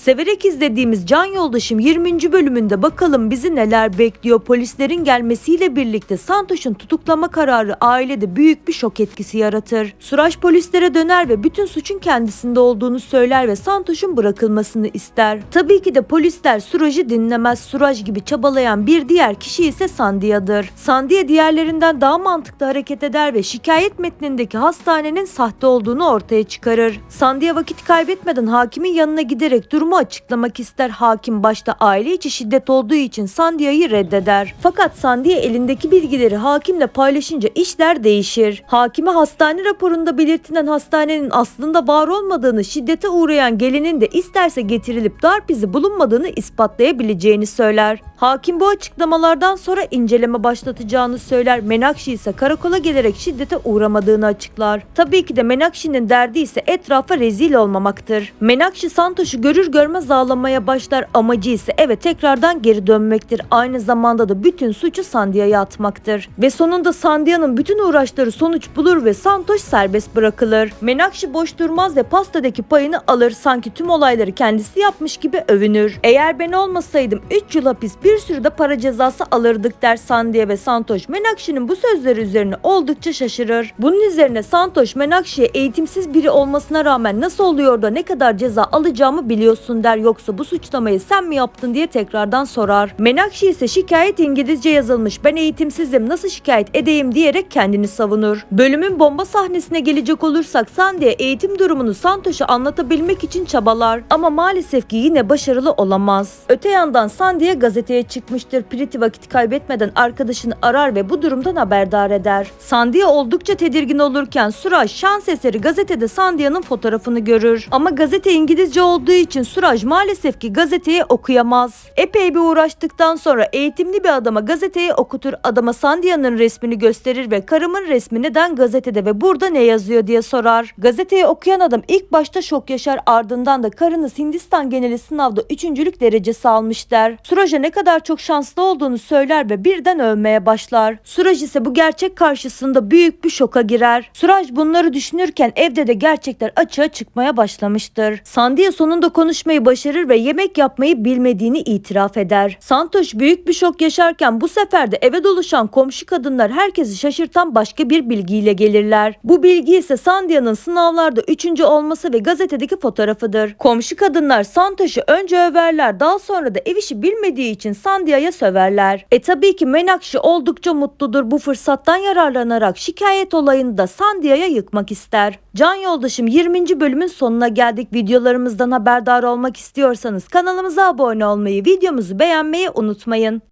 Severek izlediğimiz Can Yoldaşım 20. bölümünde bakalım bizi neler bekliyor. Polislerin gelmesiyle birlikte Santoş'un tutuklama kararı ailede büyük bir şok etkisi yaratır. Suraj polislere döner ve bütün suçun kendisinde olduğunu söyler ve Santoş'un bırakılmasını ister. Tabii ki de polisler Suraj'ı dinlemez. Suraj gibi çabalayan bir diğer kişi ise Sandia'dır. Sandia diğerlerinden daha mantıklı hareket eder ve şikayet metnindeki hastanenin sahte olduğunu ortaya çıkarır. Sandia vakit kaybetmeden hakimin yanına giderek durumu açıklamak ister. Hakim başta aile içi şiddet olduğu için Sandia'yı reddeder. Fakat Sandia elindeki bilgileri hakimle paylaşınca işler değişir. Hakime hastane raporunda belirtilen hastanenin aslında var olmadığını, şiddete uğrayan gelinin de isterse getirilip darp izi bulunmadığını ispatlayabileceğini söyler. Hakim bu açıklamalardan sonra inceleme başlatacağını söyler. Menakşi ise karakola gelerek şiddete uğramadığını açıklar. Tabii ki de Menakşi'nin derdi ise etrafa rezil olmamaktır. Menakşi Santoş'u görür görmez ağlamaya başlar. Amacı ise eve tekrardan geri dönmektir. Aynı zamanda da bütün suçu Sandia'ya atmaktır. Ve sonunda Sandia'nın bütün uğraşları sonuç bulur ve Santoş serbest bırakılır. Menakşi boş durmaz ve pastadaki payını alır. Sanki tüm olayları kendisi yapmış gibi övünür. Eğer ben olmasaydım 3 yıl hapis bir sürü de para cezası alırdık der Sandia ve Santoş. Menakşi'nin bu sözleri üzerine oldukça şaşırır. Bunun üzerine Santoş Menakşi'ye eğitimsiz biri olmasına rağmen nasıl oluyor da ne kadar ceza alacağımı biliyorsun der yoksa bu suçlamayı sen mi yaptın diye tekrardan sorar. Menakşi ise şikayet İngilizce yazılmış ben eğitimsizim nasıl şikayet edeyim diyerek kendini savunur. Bölümün bomba sahnesine gelecek olursak Sandia eğitim durumunu Santoş'a anlatabilmek için çabalar ama maalesef ki yine başarılı olamaz. Öte yandan Sandia gazeteye çıkmıştır. Priti vakit kaybetmeden arkadaşını arar ve bu durumdan haberdar eder. Sandia oldukça tedirgin olurken Suraj şans eseri gazetede Sandia'nın fotoğrafını görür. Ama gazete İngilizce olduğu için Suraj maalesef ki gazeteyi okuyamaz. Epey bir uğraştıktan sonra eğitimli bir adama gazeteyi okutur. Adama Sandia'nın resmini gösterir ve karımın resmi neden gazetede ve burada ne yazıyor diye sorar. Gazeteyi okuyan adam ilk başta şok yaşar ardından da karınız Hindistan geneli sınavda üçüncülük derecesi almış der. Suraj'a ne kadar çok şanslı olduğunu söyler ve birden övmeye başlar. Suraj ise bu gerçek karşısında büyük bir şoka girer. Suraj bunları düşünürken evde de gerçekler açığa çıkmaya başlamıştır. Sandia sonunda konuşmayı başarır ve yemek yapmayı bilmediğini itiraf eder. Santoş büyük bir şok yaşarken bu sefer de eve doluşan komşu kadınlar herkesi şaşırtan başka bir bilgiyle gelirler. Bu bilgi ise Sandia'nın sınavlarda üçüncü olması ve gazetedeki fotoğrafıdır. Komşu kadınlar Santoş'u önce överler daha sonra da ev işi bilmediği için Sandia'ya söverler. E tabii ki Menakşi oldukça mutludur bu fırsattan yararlanarak şikayet olayını da Sandia'ya yıkmak ister. Can Yoldaşım 20. bölümün sonuna geldik. Videolarımızdan haberdar olmak istiyorsanız kanalımıza abone olmayı, videomuzu beğenmeyi unutmayın.